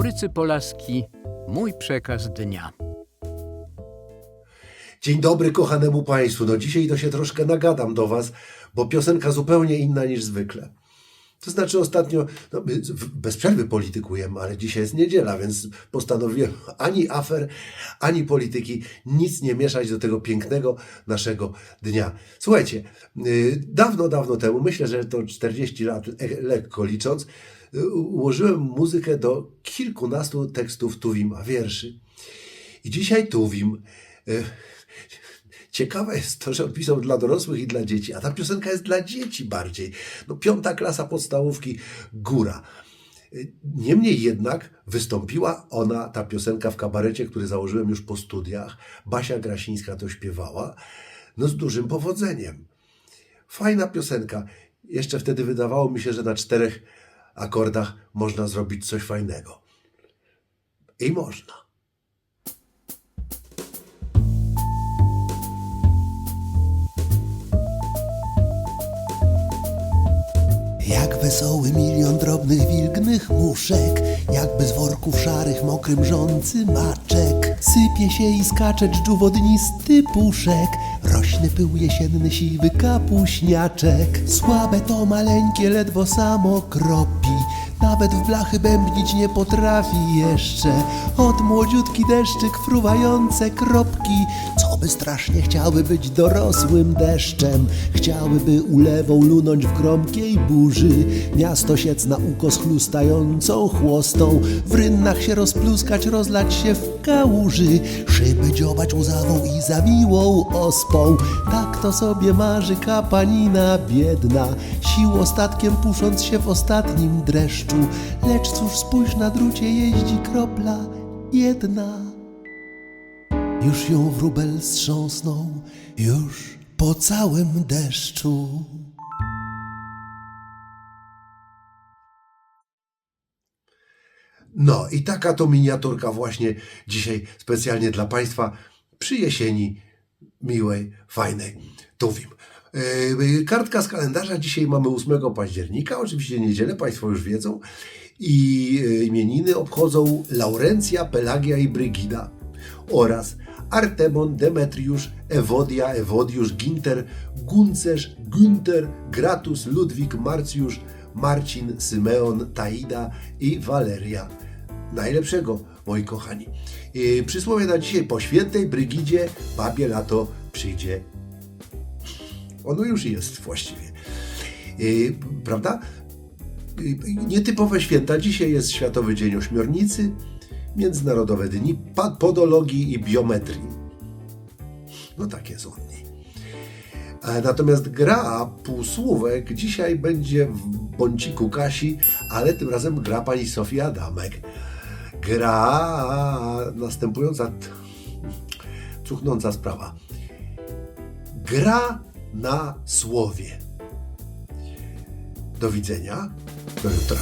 Maurycy Polaski, mój przekaz dnia. Dzień dobry kochanemu Państwu. No dzisiaj to się troszkę nagadam do Was, bo piosenka zupełnie inna niż zwykle. To znaczy ostatnio, no, bez przerwy politykujemy, ale dzisiaj jest niedziela, więc postanowiłem ani afer, ani polityki nic nie mieszać do tego pięknego naszego dnia. Słuchajcie, yy, dawno, dawno temu, myślę, że to 40 lat e, lekko licząc, yy, ułożyłem muzykę do kilkunastu tekstów Tuwima, wierszy. I dzisiaj Tuwim. y, Ciekawe jest to, że on pisał dla dorosłych i dla dzieci, a ta piosenka jest dla dzieci bardziej. No, piąta klasa podstawówki, góra. Y, Niemniej jednak wystąpiła ona, ta piosenka w kabarecie, który założyłem już po studiach. Basia Grasińska to śpiewała, no z dużym powodzeniem. Fajna piosenka. Jeszcze wtedy wydawało mi się, że na czterech akordach można zrobić coś fajnego. I można. Jak wesoły milion drobnych wilgnych muszek Jakby z worków szarych mokrym rzący maczek Sypie się i skacze dżdżu wodnisty puszek Rośny pył jesienny siwy kapuśniaczek Słabe to maleńkie ledwo samo kropi nawet w blachy bębnić nie potrafi jeszcze. Od młodziutki deszczyk fruwające kropki. Co by strasznie chciały być dorosłym deszczem. Chciały by ulewą lunąć w gromkiej burzy. Miasto siec na ukos chlustającą chłostą. W rynnach się rozpluskać, rozlać się w kałuży. Szyby dziobać łzawą i zawiłą ospą. Tak to sobie marzy kapanina biedna. Sił ostatkiem pusząc się w ostatnim dreszczu Lecz cóż spójrz na drucie jeździ kropla jedna Już ją wróbel strząsnął Już po całym deszczu No i taka to miniaturka właśnie dzisiaj specjalnie dla Państwa przy jesieni miłej, fajnej. Tuwim. Yy, Kartka z kalendarza. Dzisiaj mamy 8 października, oczywiście niedzielę, Państwo już wiedzą. I yy, imieniny obchodzą Laurencja, Pelagia i Brygida oraz Artemon, Demetriusz, Ewodia, Ewodiusz, Ginter, Guncerz, Günter, Gratus, Ludwik, Marcjusz, Marcin, Symeon, Taida i Waleria. Najlepszego, moi kochani. Yy, Przysłowie na dzisiaj po świętej Brygidzie babie lato przyjdzie. Ono już jest właściwie. Prawda? Nietypowe święta. Dzisiaj jest Światowy Dzień Ośmiornicy, Międzynarodowe Dni Podologii i Biometrii. No takie są dni. Natomiast gra półsłówek dzisiaj będzie w bąciku Kasi, ale tym razem gra pani Sofia Adamek. Gra następująca, cuchnąca sprawa. Gra na słowie. Do widzenia. Do jutra.